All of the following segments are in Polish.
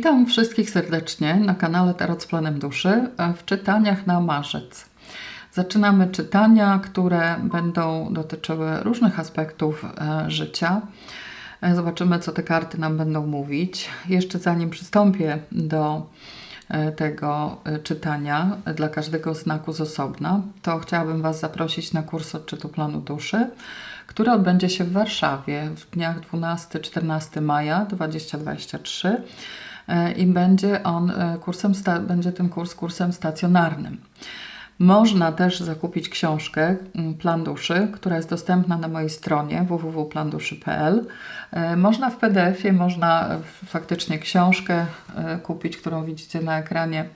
Witam wszystkich serdecznie na kanale Tarot z Planem Duszy e, w czytaniach na marzec. Zaczynamy czytania, które będą dotyczyły różnych aspektów e, życia. E, zobaczymy, co te karty nam będą mówić. Jeszcze zanim przystąpię do tego czytania dla każdego znaku z osobna, to chciałabym Was zaprosić na kurs odczytu planu duszy, który odbędzie się w Warszawie w dniach 12-14 maja 2023 i będzie on e, kursem, będzie ten kurs kursem stacjonarnym. Można też zakupić książkę Plan Duszy, która jest dostępna na mojej stronie www.planduszy.pl. E, można w PDF-ie, można faktycznie książkę e, kupić, którą widzicie na ekranie.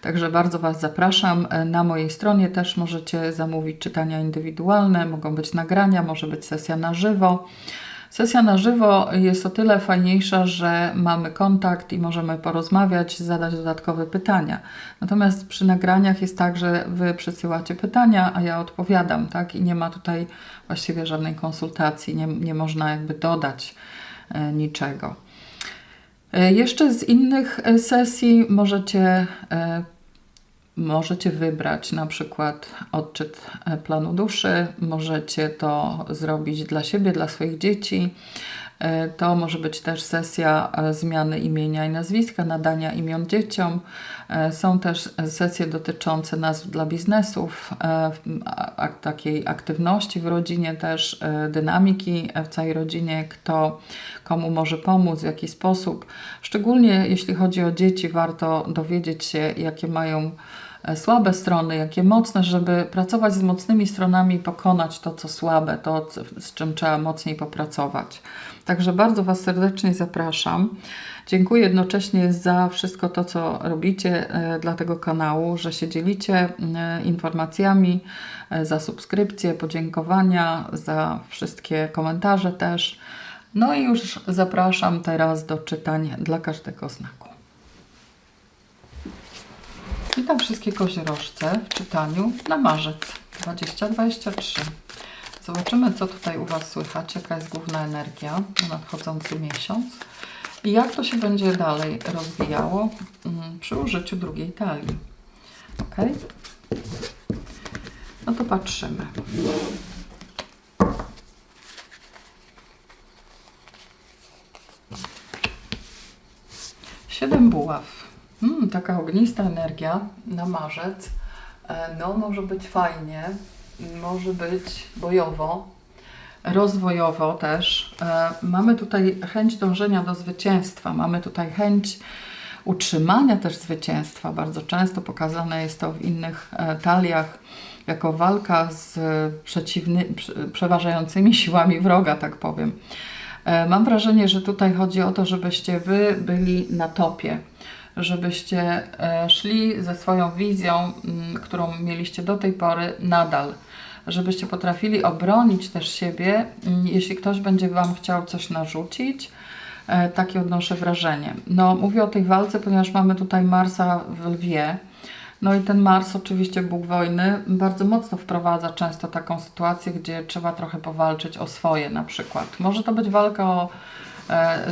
Także bardzo Was zapraszam. Na mojej stronie też możecie zamówić czytania indywidualne, mogą być nagrania, może być sesja na żywo. Sesja na żywo jest o tyle fajniejsza, że mamy kontakt i możemy porozmawiać, zadać dodatkowe pytania. Natomiast przy nagraniach jest tak, że Wy przesyłacie pytania, a ja odpowiadam, tak? I nie ma tutaj właściwie żadnej konsultacji, nie, nie można jakby dodać e, niczego. E, jeszcze z innych e, sesji możecie Możecie wybrać na przykład odczyt e, planu duszy, możecie to zrobić dla siebie, dla swoich dzieci. E, to może być też sesja e, zmiany imienia i nazwiska, nadania imion dzieciom. Są też sesje dotyczące nazw dla biznesów, takiej aktywności w rodzinie, też dynamiki w całej rodzinie, kto komu może pomóc, w jaki sposób. Szczególnie jeśli chodzi o dzieci, warto dowiedzieć się, jakie mają słabe strony, jakie mocne, żeby pracować z mocnymi stronami i pokonać to, co słabe, to, z czym trzeba mocniej popracować. Także bardzo Was serdecznie zapraszam. Dziękuję jednocześnie za wszystko to, co robicie e, dla tego kanału, że się dzielicie e, informacjami, za subskrypcję, podziękowania, za wszystkie komentarze też. No i już zapraszam teraz do czytań dla każdego znaku. Witam wszystkie koziorożce w czytaniu na marzec 2023. Zobaczymy, co tutaj u Was słychać, jaka jest główna energia na nadchodzący miesiąc i jak to się będzie dalej rozwijało mm, przy użyciu drugiej talii. Ok? No to patrzymy. Siedem buław. Hmm, taka ognista energia na marzec. E, no, może być fajnie, może być bojowo, rozwojowo też. E, mamy tutaj chęć dążenia do zwycięstwa, mamy tutaj chęć utrzymania też zwycięstwa. Bardzo często pokazane jest to w innych e, taliach jako walka z przeciwny, przeważającymi siłami wroga, tak powiem. Mam wrażenie, że tutaj chodzi o to, żebyście wy byli na topie żebyście e, szli ze swoją wizją, którą mieliście do tej pory, nadal. Żebyście potrafili obronić też siebie, jeśli ktoś będzie Wam chciał coś narzucić. E, takie odnoszę wrażenie. No, mówię o tej walce, ponieważ mamy tutaj Marsa w Lwie. No i ten Mars, oczywiście Bóg wojny, bardzo mocno wprowadza często taką sytuację, gdzie trzeba trochę powalczyć o swoje na przykład. Może to być walka o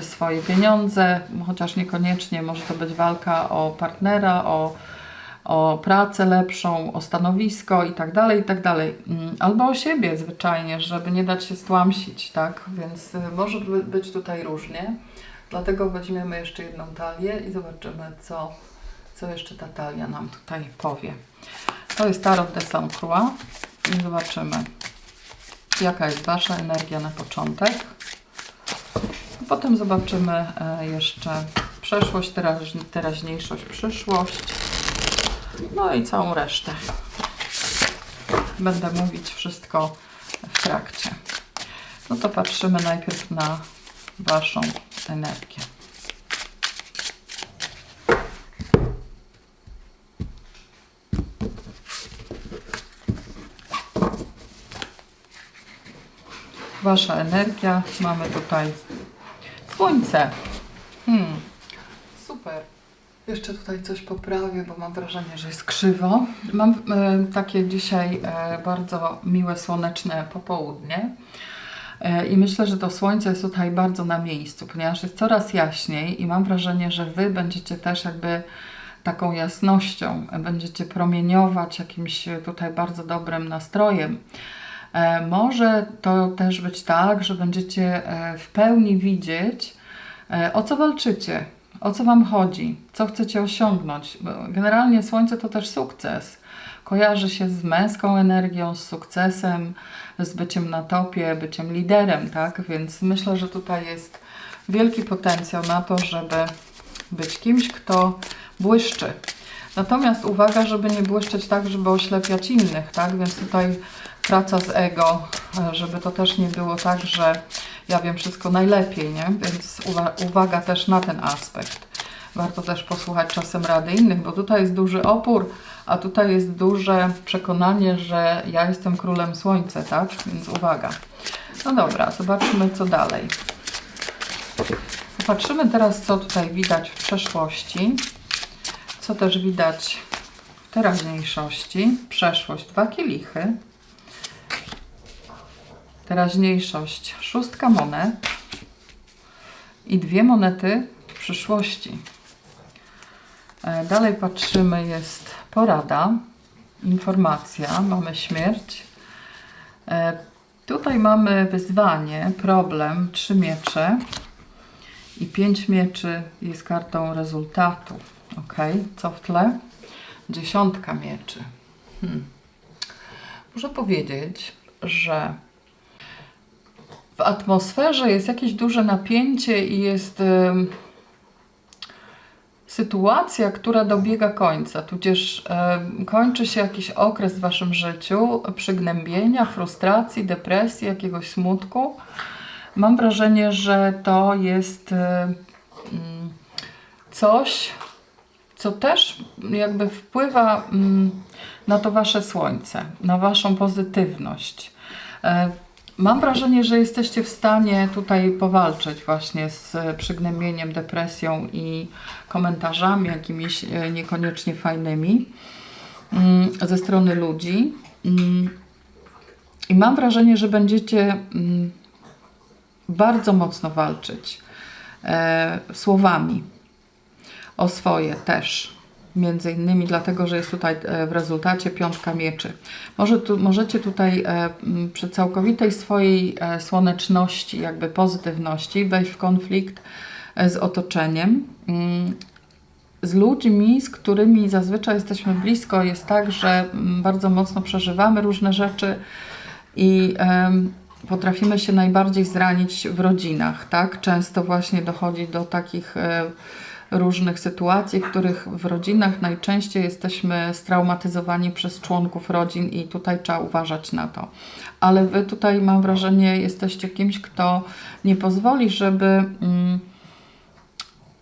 swoje pieniądze, chociaż niekoniecznie może to być walka o partnera, o, o pracę lepszą, o stanowisko i tak dalej, i tak. Mm, albo o siebie zwyczajnie, żeby nie dać się stłamsić, tak? Więc y, może być tutaj różnie. Dlatego weźmiemy jeszcze jedną talię i zobaczymy, co, co jeszcze ta talia nam tutaj powie. To jest Tarot de Saint Croix i zobaczymy, jaka jest Wasza energia na początek. Potem zobaczymy e, jeszcze przeszłość, teraźniejszość, przyszłość. No i całą resztę. Będę mówić wszystko w trakcie. No to patrzymy najpierw na Waszą energię. Wasza energia. Mamy tutaj Słońce. Hmm. Super. Jeszcze tutaj coś poprawię, bo mam wrażenie, że jest krzywo. Mam e, takie dzisiaj e, bardzo miłe, słoneczne popołudnie. E, I myślę, że to słońce jest tutaj bardzo na miejscu, ponieważ jest coraz jaśniej i mam wrażenie, że Wy będziecie też jakby taką jasnością, będziecie promieniować jakimś tutaj bardzo dobrym nastrojem. E, Może to też być tak, że będziecie e, w pełni widzieć, e, o co walczycie, o co Wam chodzi, co chcecie osiągnąć. Generalnie Słońce to też sukces. Kojarzy się z męską energią, z sukcesem, z byciem na topie, byciem liderem, tak? Więc myślę, że tutaj jest wielki potencjał na to, żeby być kimś, kto błyszczy. Natomiast uwaga, żeby nie błyszczeć tak, żeby oślepiać innych, tak? Więc tutaj praca z ego, żeby to też nie było tak, że ja wiem wszystko najlepiej, nie? Więc uwa- uwaga też na ten aspekt. Warto też posłuchać czasem rady innych, bo tutaj jest duży opór, a tutaj jest duże przekonanie, że ja jestem królem słońca, tak? Więc uwaga. No dobra, zobaczmy co dalej. Popatrzymy teraz, co tutaj widać w przeszłości, co też widać w teraźniejszości. Przeszłość, dwa kielichy. Teraźniejszość, szóstka monet i dwie monety w przyszłości. E, Dalej patrzymy, jest porada, informacja, mamy śmierć. E, Tutaj mamy wyzwanie, problem, trzy miecze i pięć mieczy jest kartą rezultatu. Ok, co w tle? Dziesiątka mieczy. Hmm. Muszę powiedzieć, że w atmosferze jest jakieś duże napięcie i jest sytuacja, która dobiega końca, tudzież kończy się jakiś okres w Waszym życiu przygnębienia, frustracji, depresji, jakiegoś smutku. Mam wrażenie, że to jest coś, co też jakby wpływa na to Wasze słońce, na Waszą pozytywność. E, Mam wrażenie, że jesteście w stanie tutaj powalczyć właśnie z przygnębieniem, depresją i komentarzami jakimiś e, niekoniecznie fajnymi mm, ze strony ludzi. Mm, I mam wrażenie, że będziecie mm, bardzo mocno walczyć e, słowami o swoje też. Między innymi dlatego, że jest tutaj e, w rezultacie piątka mieczy. Może tu, możecie tutaj e, przy całkowitej swojej e, słoneczności, jakby pozytywności wejść w konflikt z otoczeniem. Mm, Z ludźmi, z którymi zazwyczaj jesteśmy blisko, jest tak, że mm, bardzo mocno przeżywamy różne rzeczy i potrafimy się najbardziej zranić w rodzinach, tak? Często właśnie dochodzi do takich różnych sytuacji, których w rodzinach najczęściej jesteśmy straumatyzowani przez członków rodzin i tutaj trzeba uważać na to. Ale Wy tutaj mam wrażenie jesteście kimś, kto nie pozwoli, żeby mm,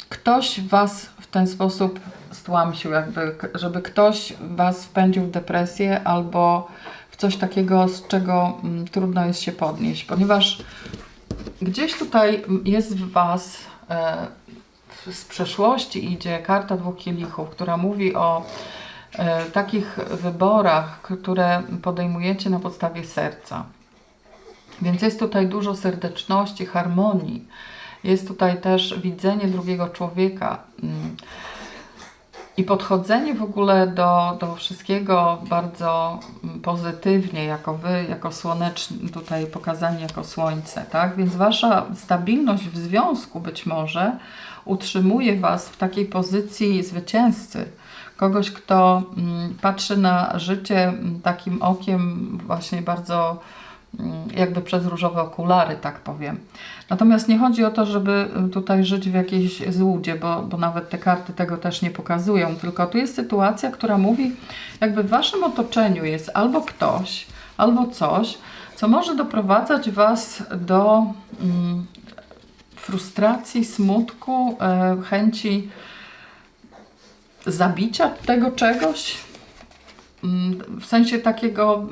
ktoś Was w ten sposób stłamsił, jakby, żeby ktoś Was wpędził w depresję albo w coś takiego, z czego mm, trudno jest się podnieść, ponieważ gdzieś tutaj jest w Was e, z przeszłości idzie karta dwóch kielichów, która mówi o e, takich wyborach, które podejmujecie na podstawie serca. Więc jest tutaj dużo serdeczności, harmonii. Jest tutaj też widzenie drugiego człowieka i podchodzenie w ogóle do, do wszystkiego bardzo pozytywnie, jako wy, jako słoneczni, tutaj pokazani jako słońce, tak? Więc wasza stabilność w związku być może utrzymuje was w takiej pozycji zwycięzcy. Kogoś, kto mm, patrzy na życie mm, takim okiem właśnie bardzo mm, jakby przez różowe okulary, tak powiem. Natomiast nie chodzi o to, żeby tutaj żyć w jakiejś złudzie, bo, bo nawet te karty tego też nie pokazują, tylko tu jest sytuacja, która mówi, jakby w waszym otoczeniu jest albo ktoś, albo coś, co może doprowadzać was do frustracji, smutku, e, chęci zabicia tego czegoś, Mm, w sensie takiego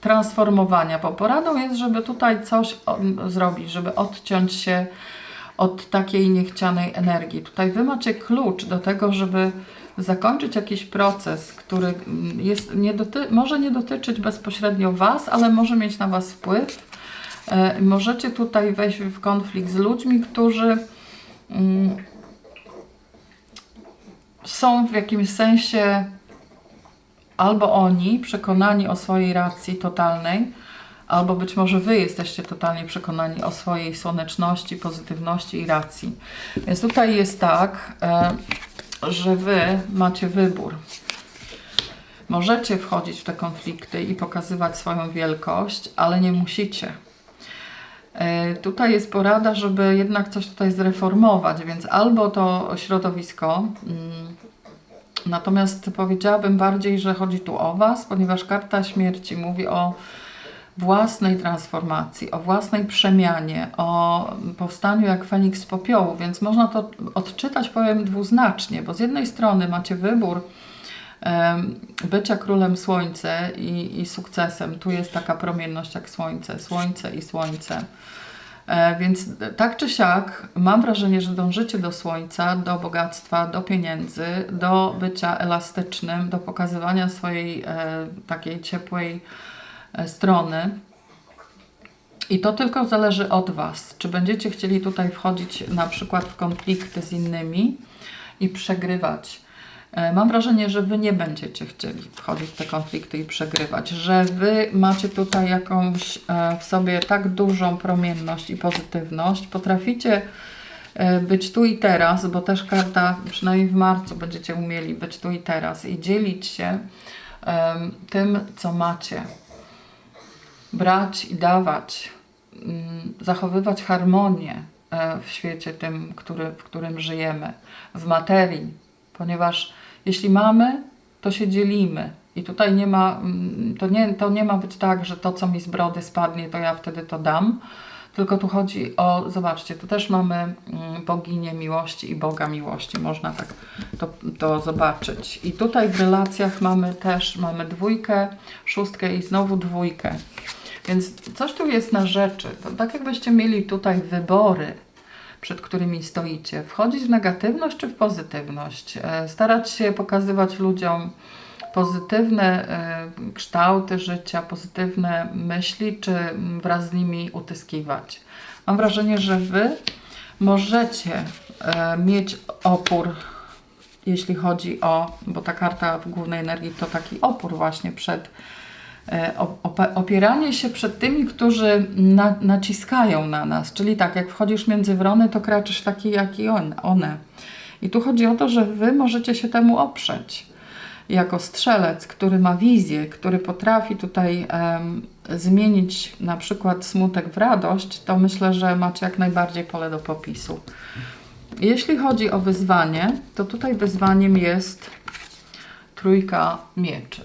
transformowania, bo poradą jest, żeby tutaj coś zrobić, żeby odciąć się od takiej niechcianej energii. Tutaj Wy macie klucz do tego, żeby zakończyć jakiś proces, który mm, jest, nie doty- może nie dotyczyć bezpośrednio Was, ale może mieć na Was wpływ. E, możecie tutaj wejść w konflikt z ludźmi, którzy mm, są w jakimś sensie albo oni przekonani o swojej racji totalnej, albo być może Wy jesteście totalnie przekonani o swojej słoneczności, pozytywności i racji. Więc tutaj jest tak, e, że Wy macie wybór. Możecie wchodzić w te konflikty i pokazywać swoją wielkość, ale nie musicie. E, tutaj jest porada, żeby jednak coś tutaj zreformować, więc albo to środowisko, mm, natomiast powiedziałabym bardziej, że chodzi tu o Was, ponieważ karta śmierci mówi o własnej transformacji, o własnej przemianie, o powstaniu jak Feniks z popiołu, więc można to odczytać, powiem, dwuznacznie, bo z jednej strony macie wybór bycia królem słońca i, i sukcesem. Tu jest taka promienność jak słońce, słońce i słońce. E, więc tak czy siak mam wrażenie, że dążycie do słońca, do bogactwa, do pieniędzy, do bycia elastycznym, do pokazywania swojej e, takiej ciepłej e, strony. I to tylko zależy od Was. Czy będziecie chcieli tutaj wchodzić na przykład w konflikty z innymi i przegrywać mam wrażenie, że Wy nie będziecie chcieli wchodzić w te konflikty i przegrywać, że Wy macie tutaj jakąś e, w sobie tak dużą promienność i pozytywność, potraficie e, być tu i teraz, bo też karta, przynajmniej w marcu będziecie umieli być tu i teraz i dzielić się tym, co macie. Brać i dawać, mm, zachowywać harmonię w świecie tym, który, w którym żyjemy, w materii, ponieważ jeśli mamy, to się dzielimy. I tutaj nie ma, mm, to nie, to nie ma być tak, że to, co mi z brody spadnie, to ja wtedy to dam. Tylko tu chodzi o, zobaczcie, tu też mamy mm, boginię miłości i Boga miłości. Można tak to, to zobaczyć. I tutaj w relacjach mamy też, mamy dwójkę, szóstkę i znowu dwójkę. Więc coś tu jest na rzeczy. To tak jakbyście mieli tutaj wybory przed którymi stoicie. Wchodzić w negatywność czy w pozytywność? E, starać się pokazywać ludziom pozytywne e, kształty życia, pozytywne myśli, czy wraz z nimi utyskiwać. Mam wrażenie, że Wy możecie e, mieć opór, jeśli chodzi o, bo ta karta w głównej energii to taki opór właśnie przed opieranie się przed tymi, którzy na, naciskają na nas. Czyli tak, jak wchodzisz między wrony, to kraczysz taki jak i on, one. I tu chodzi o to, że wy możecie się temu oprzeć. Jako strzelec, który ma wizję, który potrafi tutaj zmienić na przykład smutek w radość, to myślę, że macie jak najbardziej pole do popisu. Jeśli chodzi o wyzwanie, to tutaj wyzwaniem jest trójka mieczy.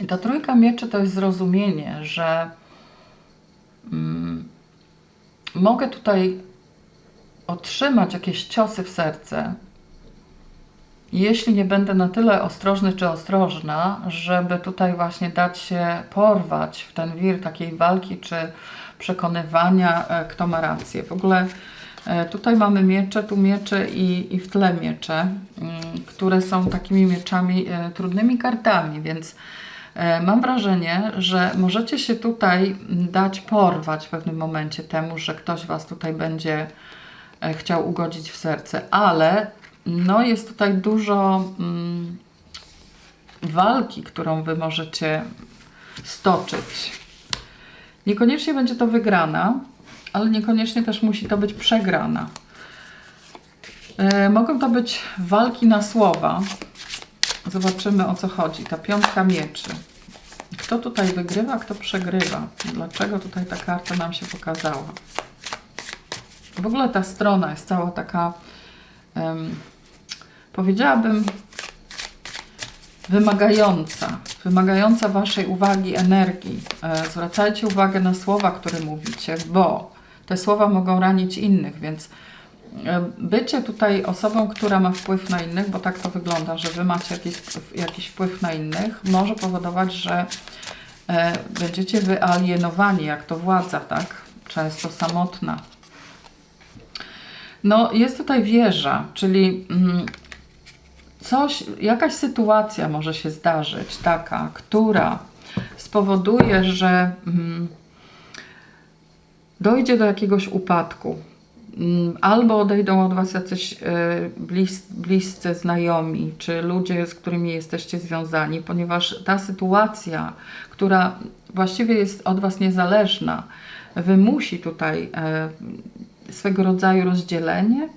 I ta trójka mieczy to jest zrozumienie, że mm, mogę tutaj otrzymać jakieś ciosy w serce, jeśli nie będę na tyle ostrożny czy ostrożna, żeby tutaj właśnie dać się porwać w ten wir takiej walki czy przekonywania, e, kto ma rację. W ogóle e, tutaj mamy miecze, tu miecze i, i w tle miecze, mm, które są takimi mieczami, e, trudnymi kartami, więc mam wrażenie, że możecie się tutaj dać porwać w pewnym momencie temu, że ktoś Was tutaj będzie e, chciał ugodzić w serce, ale no jest tutaj dużo mm, walki, którą Wy możecie stoczyć. Niekoniecznie będzie to wygrana, ale niekoniecznie też musi to być przegrana. E, mogą to być walki na słowa. Zobaczymy o co chodzi. Ta piątka mieczy. Kto tutaj wygrywa, kto przegrywa? Dlaczego tutaj ta karta nam się pokazała? W ogóle ta strona jest cała taka, um, powiedziałabym, wymagająca, wymagająca Waszej uwagi, energii. E, zwracajcie uwagę na słowa, które mówicie, bo te słowa mogą ranić innych, więc bycie tutaj osobą, która ma wpływ na innych, bo tak to wygląda, że Wy macie jakiś, jakiś wpływ na innych, może powodować, że e, będziecie wyalienowani, jak to władza, tak? Często samotna. No, jest tutaj wieża, czyli mm, coś, jakaś sytuacja może się zdarzyć, taka, która spowoduje, że mm, dojdzie do jakiegoś upadku. Mm, Albo odejdą od Was jacyś e, blis, bliscy znajomi, czy ludzie, z którymi jesteście związani, ponieważ ta sytuacja, która właściwie jest od Was niezależna, wymusi tutaj e, swego rodzaju rozdzielenie,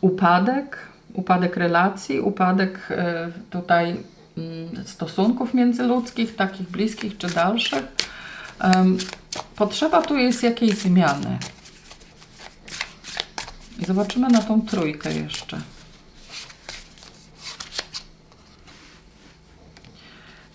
upadek, upadek relacji, upadek e, tutaj mm, stosunków międzyludzkich, takich bliskich czy dalszych. Potrzeba tu jest jakiejś zmiany. Zobaczymy na tą trójkę jeszcze.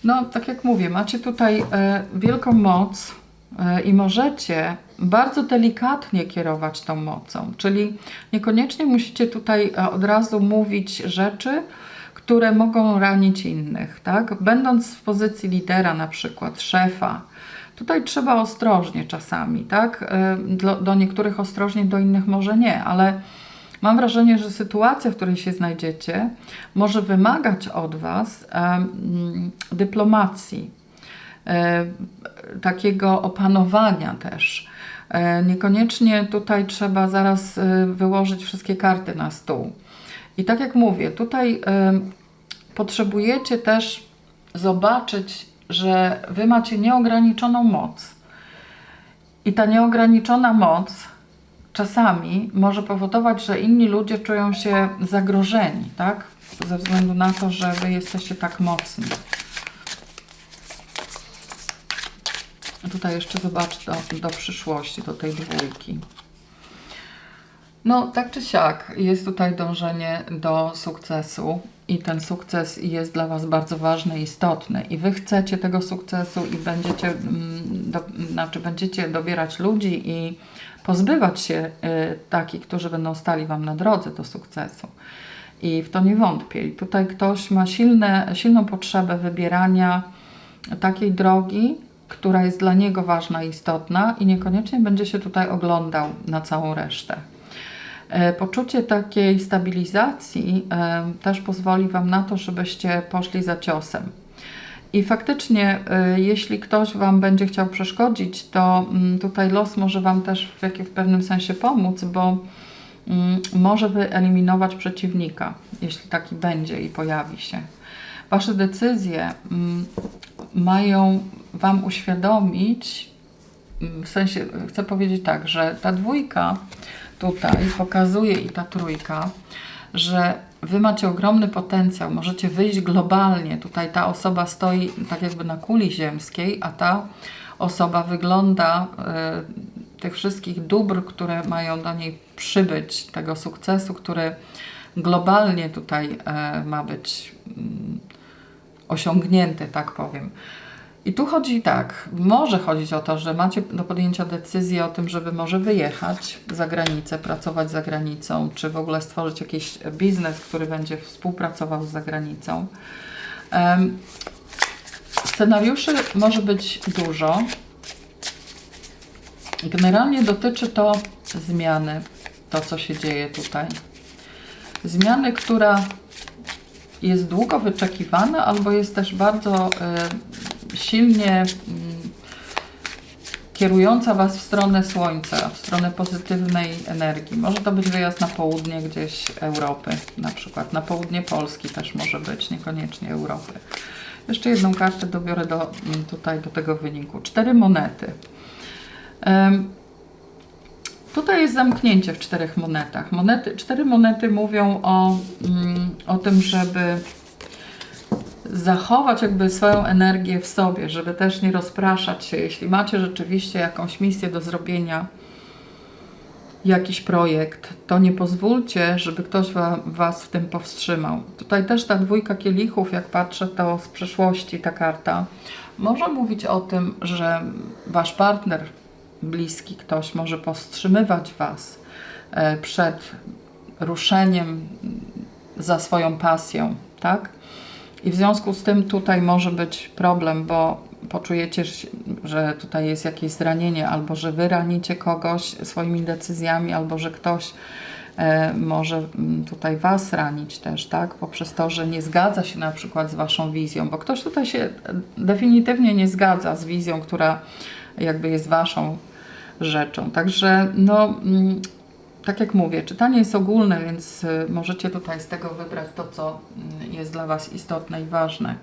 No, tak jak mówię, macie tutaj e, wielką moc e, i możecie bardzo delikatnie kierować tą mocą, czyli niekoniecznie musicie tutaj e, od razu mówić rzeczy, które mogą ranić innych, tak? Będąc w pozycji lidera, na przykład szefa, tutaj trzeba ostrożnie czasami, tak? Do, do niektórych ostrożnie, do innych może nie, ale Mam wrażenie, że sytuacja, w której się znajdziecie, może wymagać od Was dyplomacji, takiego opanowania też. Niekoniecznie tutaj trzeba zaraz wyłożyć wszystkie karty na stół. I tak jak mówię, tutaj potrzebujecie też zobaczyć, że Wy macie nieograniczoną moc. I ta nieograniczona moc czasami może powodować, że inni ludzie czują się zagrożeni, tak? Ze względu na to, że wy jesteście tak mocni. Tutaj jeszcze zobacz do, do przyszłości, do tej dwójki. No, tak czy siak, jest tutaj dążenie do sukcesu i ten sukces jest dla Was bardzo ważny istotny. I Wy chcecie tego sukcesu i będziecie, mm, do, znaczy będziecie dobierać ludzi i pozbywać się y, takich, którzy będą stali Wam na drodze do sukcesu. I w to nie wątpię. I tutaj ktoś ma silne, silną potrzebę wybierania takiej drogi, która jest dla niego ważna i istotna i niekoniecznie będzie się tutaj oglądał na całą resztę. E, Poczucie takiej stabilizacji e, też pozwoli Wam na to, żebyście poszli za ciosem. I faktycznie, e, jeśli ktoś Wam będzie chciał przeszkodzić, to mm, tutaj los może Wam też w, w pewnym sensie pomóc, bo mm, może wyeliminować przeciwnika, jeśli taki będzie i pojawi się. Wasze decyzje mm, mają Wam uświadomić, w sensie chcę powiedzieć tak, że ta dwójka tutaj pokazuje i ta trójka, że Wy macie ogromny potencjał, możecie wyjść globalnie. Tutaj ta osoba stoi tak jakby na kuli ziemskiej, a ta osoba wygląda y, tych wszystkich dóbr, które mają do niej przybyć, tego sukcesu, który globalnie tutaj e, ma być mm, osiągnięty, tak powiem. I tu chodzi tak, może chodzić o to, że macie do podjęcia decyzji o tym, żeby może wyjechać za granicę, pracować za granicą, czy w ogóle stworzyć jakiś biznes, który będzie współpracował z zagranicą. Em, Scenariuszy może być dużo. Generalnie dotyczy to zmiany, to co się dzieje tutaj. Zmiany, która jest długo wyczekiwana, albo jest też bardzo y, silnie mm, kierująca Was w stronę Słońca, w stronę pozytywnej energii. Może to być wyjazd na południe gdzieś Europy, na przykład na południe Polski też może być, niekoniecznie Europy. Jeszcze jedną kartę dobiorę do, mm, tutaj do tego wyniku. Cztery monety. Em, Tutaj jest zamknięcie w czterech monetach. Monety, cztery monety mówią o, mm, o tym, żeby zachować jakby swoją energię w sobie, żeby też nie rozpraszać się. Jeśli macie rzeczywiście jakąś misję do zrobienia, jakiś projekt, to nie pozwólcie, żeby ktoś wa, Was w tym powstrzymał. Tutaj też ta dwójka kielichów, jak patrzę, to z przeszłości ta karta, może mówić o tym, że Wasz partner bliski, ktoś może powstrzymywać Was e, przed ruszeniem za swoją pasją, tak? I w związku z tym tutaj może być problem, bo poczujecie, że tutaj jest jakieś zranienie, albo że wy ranicie kogoś swoimi decyzjami, albo że ktoś e, może mm, tutaj was ranić też, tak? Poprzez to, że nie zgadza się na przykład z waszą wizją, bo ktoś tutaj się definitywnie nie zgadza z wizją, która jakby jest waszą rzeczą. Także, no, mm, tak jak mówię, czytanie jest ogólne, więc y, możecie tutaj z tego wybrać to, co mm, jest dla Was istotne i ważne.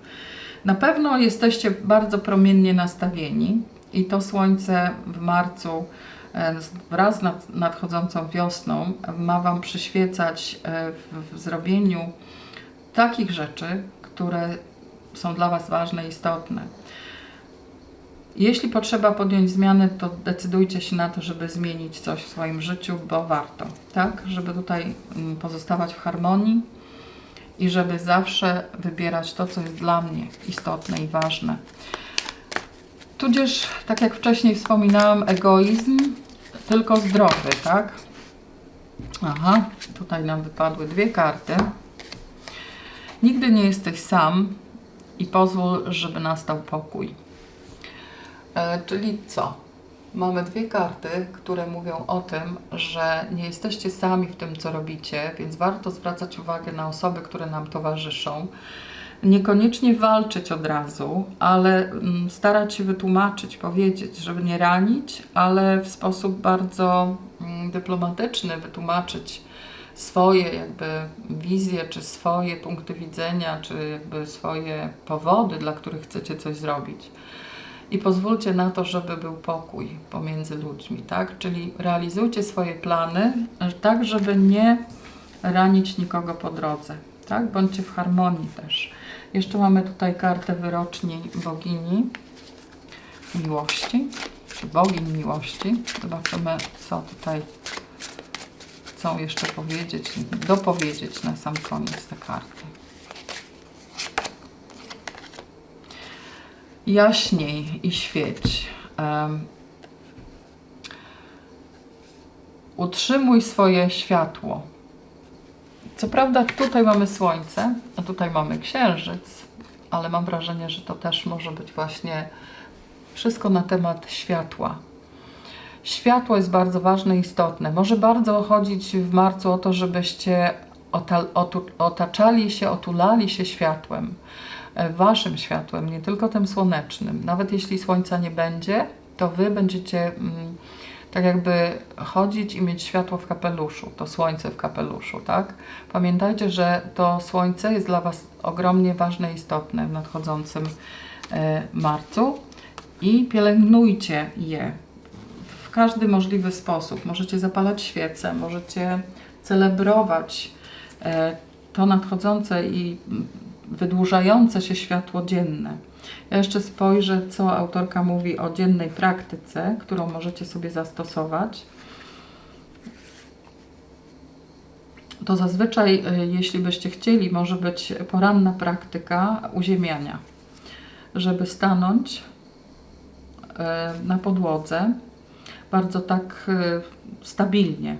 Na pewno jesteście bardzo promiennie nastawieni i to słońce w marcu e, wraz z nad, nadchodzącą wiosną ma Wam przyświecać e, w zrobieniu takich rzeczy, które są dla Was ważne i istotne. Jeśli potrzeba podjąć zmiany, to decydujcie się na to, żeby zmienić coś w swoim życiu, bo warto, tak? Żeby tutaj mm, pozostawać w harmonii i żeby zawsze wybierać to, co jest dla mnie istotne i ważne. Tudzież, tak jak wcześniej wspominałam, egoizm tylko zdrowy, tak? Aha, tutaj nam wypadły dwie karty. Nigdy nie jesteś sam i pozwól, żeby nastał pokój. E, czyli co? Mamy dwie karty, które mówią o tym, że nie jesteście sami w tym, co robicie, więc warto zwracać uwagę na osoby, które nam towarzyszą. Niekoniecznie walczyć od razu, ale mm, starać się wytłumaczyć, powiedzieć, żeby nie ranić, ale w sposób bardzo mm, dyplomatyczny wytłumaczyć swoje jakby wizje, czy swoje punkty widzenia, czy jakby swoje powody, dla których chcecie coś zrobić i pozwólcie na to, żeby był pokój pomiędzy ludźmi, tak? Czyli realizujcie swoje plany, tak, żeby nie ranić nikogo po drodze, tak? Bądźcie w harmonii też. Jeszcze mamy tutaj kartę wyroczni bogini miłości, czy bogini miłości. Zobaczymy, co tutaj chcą jeszcze powiedzieć, dopowiedzieć na sam koniec te karty. Jaśniej i świeć. Em, utrzymuj swoje światło. Co prawda tutaj mamy słońce, a tutaj mamy księżyc, ale mam wrażenie, że to też może być właśnie wszystko na temat światła. Światło jest bardzo ważne i istotne. Może bardzo chodzić w marcu o to, żebyście otaczali się, otulali się światłem waszym światłem, nie tylko tym słonecznym. Nawet jeśli słońca nie będzie, to wy będziecie mm, tak jakby chodzić i mieć światło w kapeluszu, to słońce w kapeluszu, tak? Pamiętajcie, że to słońce jest dla was ogromnie ważne i istotne w nadchodzącym e, marcu i pielęgnujcie je w każdy możliwy sposób. Możecie zapalać świece, możecie celebrować e, to nadchodzące i wydłużające się światło dzienne. Ja jeszcze spojrzę, co autorka mówi o dziennej praktyce, którą możecie sobie zastosować. To zazwyczaj, y, jeśli byście chcieli, może być poranna praktyka uziemiania, żeby stanąć y, na podłodze bardzo tak y, stabilnie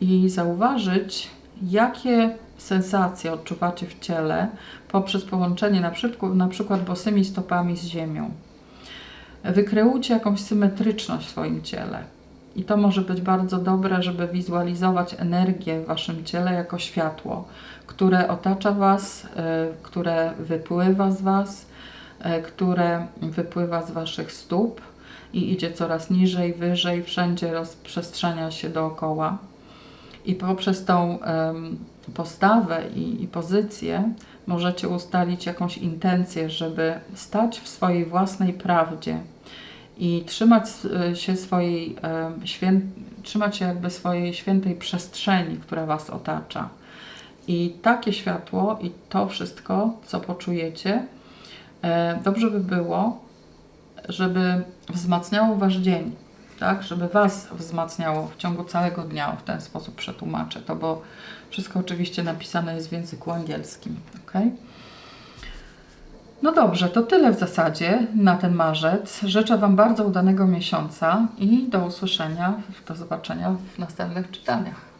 i zauważyć, jakie sensacje odczuwacie w ciele poprzez połączenie na przykład, na przykład bosymi stopami z ziemią. Wykreujcie jakąś symetryczność w swoim ciele. I to może być bardzo dobre, żeby wizualizować energię w waszym ciele jako światło, które otacza was, y, które wypływa z was, y, które wypływa z waszych stóp i idzie coraz niżej, wyżej, wszędzie rozprzestrzenia się dookoła. I poprzez tą em, postawę i, i pozycję możecie ustalić jakąś intencję, żeby stać w swojej własnej prawdzie i trzymać e, się swojej em, świę, trzymać się jakby swojej świętej przestrzeni, która was otacza. I takie światło i to wszystko, co poczujecie, e, dobrze by było, żeby wzmacniało wasz dzień, tak? Żeby was wzmacniało w ciągu całego dnia. W ten sposób przetłumaczę to, bo wszystko oczywiście napisane jest w języku angielskim, ok? No dobrze, to tyle w zasadzie na ten marzec. Życzę Wam bardzo udanego miesiąca i do usłyszenia, do zobaczenia w następnych czytaniach.